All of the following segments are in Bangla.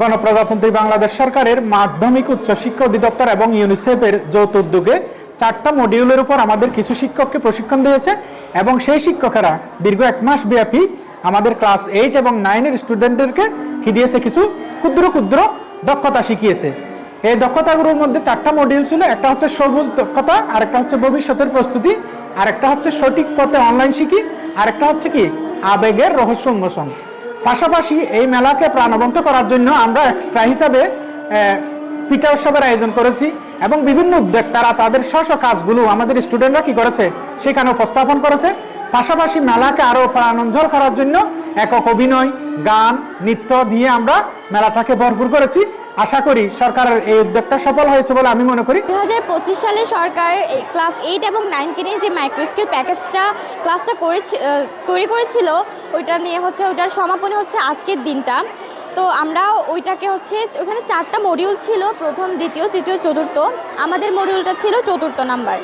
গণপ্রজাতন্ত্রী বাংলাদেশ সরকারের মাধ্যমিক উচ্চ শিক্ষা অধিদপ্তর এবং ইউনিসেফের যৌথ উদ্যোগে চারটা মডিউলের উপর আমাদের কিছু শিক্ষককে প্রশিক্ষণ দিয়েছে এবং সেই শিক্ষকেরা দীর্ঘ এক মাস ব্যাপী আমাদের ক্লাস এইট এবং নাইনের স্টুডেন্টদেরকে কি দিয়েছে কিছু ক্ষুদ্র ক্ষুদ্র দক্ষতা শিখিয়েছে। এই দক্ষতাগুলোর মধ্যে চারটা মডিউল ছিল, একটা হচ্ছে সবুজ দক্ষতা, আরেকটা হচ্ছে ভবিষ্যতের প্রস্তুতি, আরেকটা হচ্ছে সঠিক পথে অনলাইন শিখি, আরেকটা হচ্ছে কি, আবেগের রহস্য উন্মোচন পাশাপাশি এই মেলাকে প্রাণবন্ত করার জন্য আমরা এক্সট্রা হিসাবে পিঠা উৎসবের আয়োজন করেছি এবং বিভিন্ন উদ্যোক্তারা তাদের স্ব কাজগুলো আমাদের স্টুডেন্টরা কি করেছে সেখানে উপস্থাপন করেছে। পাশাপাশি মেলাকে আরও প্রাণঞ্জল করার জন্য একক অভিনয়, গান, নৃত্য দিয়ে আমরা মেলাটাকে ভরপুর করেছি। আশা করি সরকারের এই উদ্যোগটা সফল হয়েছে বলে আমি মনে করি। দু হাজার পঁচিশ সালে সরকার ক্লাস এইট এবং নাইনকে নিয়ে যে মাইক্রো স্কিল প্যাকেজটা ক্লাসটা করেছি তৈরি করেছিল, ওইটা নিয়ে হচ্ছে ওইটার সমাপনী হচ্ছে আজকের দিনটা। তো আমরা ওইটাকে হচ্ছে ওখানে চারটা মডিউল ছিল, প্রথম, দ্বিতীয়, তৃতীয়, চতুর্থ। আমাদের মডিউলটা ছিল চতুর্থ নাম্বার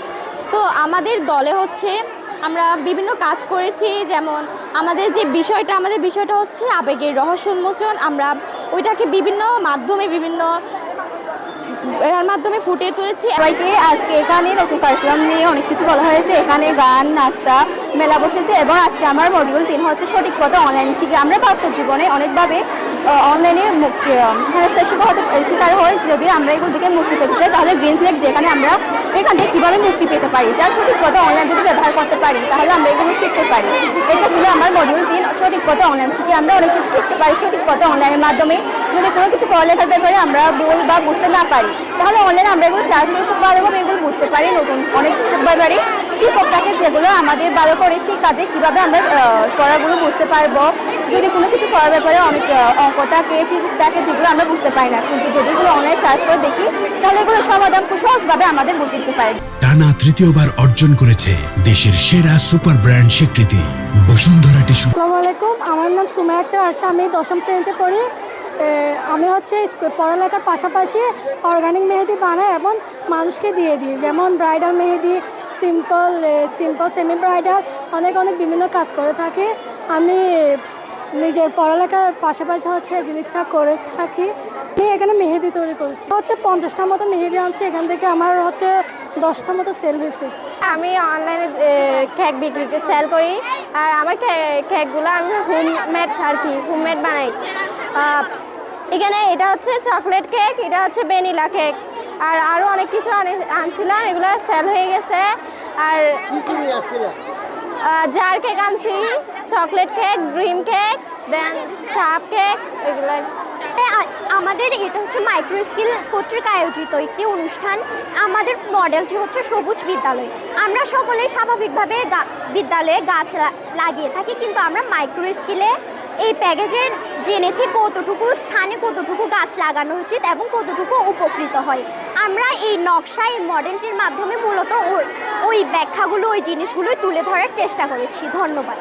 তো আমাদের দলে হচ্ছে আমরা বিভিন্ন কাজ করেছি, যেমন আমাদের যে বিষয়টা, আমাদের বিষয়টা হচ্ছে আবেগের রহস্য উন্মোচন আমরা ওইটাকে বিভিন্ন মাধ্যমে, বিভিন্ন এর মাধ্যমে ফুটিয়ে তুলেছি। সবাইকে আজকে এখানে নতুন কারিকুলাম নিয়ে অনেক কিছু বলা হয়েছে। এখানে গান, নাস্তা, মেলা বসেছে এবং আজকে আমার মডিউল তিন হচ্ছে সঠিক পথে অনলাইন শিখে। আমরা বাস্তব জীবনে অনেকভাবে অনলাইনে মুক্তি হেনস্থার শিকার হয় যদি আমরা এগুলো থেকে মুক্তি পেতে চাই, তাহলে গ্রিন ফ্লেক যেখানে আমরা এখান থেকে কীভাবে মুক্তি পেতে পারি? যার সঠিক পথে অনলাইন যদি ব্যবহার করতে পারি, তাহলে আমরা এগুলো শিখতে পারি। এটা ছিল আমার মডিউল তিন, সঠিক পথে অনলাইন শিখে। আমরা অনেক কিছু শিখতে পারি সঠিক পথে অনলাইনের মাধ্যমে। যদি কোনো কিছু পড়ালেখার ব্যাপারে আমরা ভুল বা বুঝতে না পারি, তাহলে অনলাইনে আমরা এগুলো চার্জ করতে পারব এগুলো বুঝতে পারি নতুন অনেক কিছু ব্যাপারে। শিক্ষকটাকে যেগুলো আমাদের ভালো করে সেই কাজে কীভাবে আমরা পড়াগুলো বুঝতে পারব যদি কোনো কিছু করার ব্যাপারে অনেক আহ, অঙ্কটাকে ফিজিক্সটাকে যেগুলো আমরা বুঝতে পারি না। কিন্তু যদি এগুলো অনলাইন সার্চ করে দেখি তাহলে এগুলো সমাধান খুব সহজভাবে আমাদের বুঝে দিতে পারি। টানা তৃতীয়বার অর্জন করেছে দেশের সেরা সুপার ব্র্যান্ড স্বীকৃতি বসুন্ধরা টিস্যু। আসসালামু আলাইকুম আমার নাম সুমাই আক্তার আরশা আমি দশম শ্রেণীতে পড়ি। আমি হচ্ছে পড়ালেখার পাশাপাশি অর্গানিক মেহেদি বানাই এবং মানুষকে দিয়ে দিই। যেমন bridal mehendi simple simple semi bridal অনেক অনেক বিভিন্ন কাজ করে থাকি। আমি নিজের পড়ালেখার পাশাপাশি হচ্ছে জিনিসটা করে থাকি। আমি এখানে মেহেদি তৈরি করেছি। হচ্ছে পঞ্চাশটার মতো মেহেদি আনছি এখান থেকে আমার হচ্ছে দশটার মতো সেল হয়েছে। আমি অনলাইনে কেক বিক্রি সেল করি। আর আমার কেকগুলো আমি হোমমেড আর কি হোমমেড বানাই। এখানে এটা হচ্ছে চকলেট কেক এটা হচ্ছে ভ্যানিলা কেক আর আরও অনেক কিছু আনে- আনছিলাম এগুলো সেল হয়ে গেছে। আর জার কেক আনছি chocolate cake dream cake then cupcake এগুলো। আমাদের এটা হচ্ছে মাইক্রো স্কিল কর্তৃক আয়োজিত একটি অনুষ্ঠান। আমাদের মডেলটি হচ্ছে সবুজ বিদ্যালয়। আমরা সকলেই স্বাভাবিকভাবে বিদ্যালয়ে গাছ লাগিয়ে থাকি, কিন্তু আমরা মাইক্রো স্কিলে এই প্যাকেজে জেনেছি কতটুকু, স্থানে কতটুকু গাছ লাগানো উচিত এবং কতটুকু উপকৃত হয়। আমরা এই নকশা এই মডেলটির মাধ্যমে মূলত ওই- ব্যাখ্যাগুলো, ওই জিনিসগুলোই তুলে ধরার চেষ্টা করেছি। ধন্যবাদ।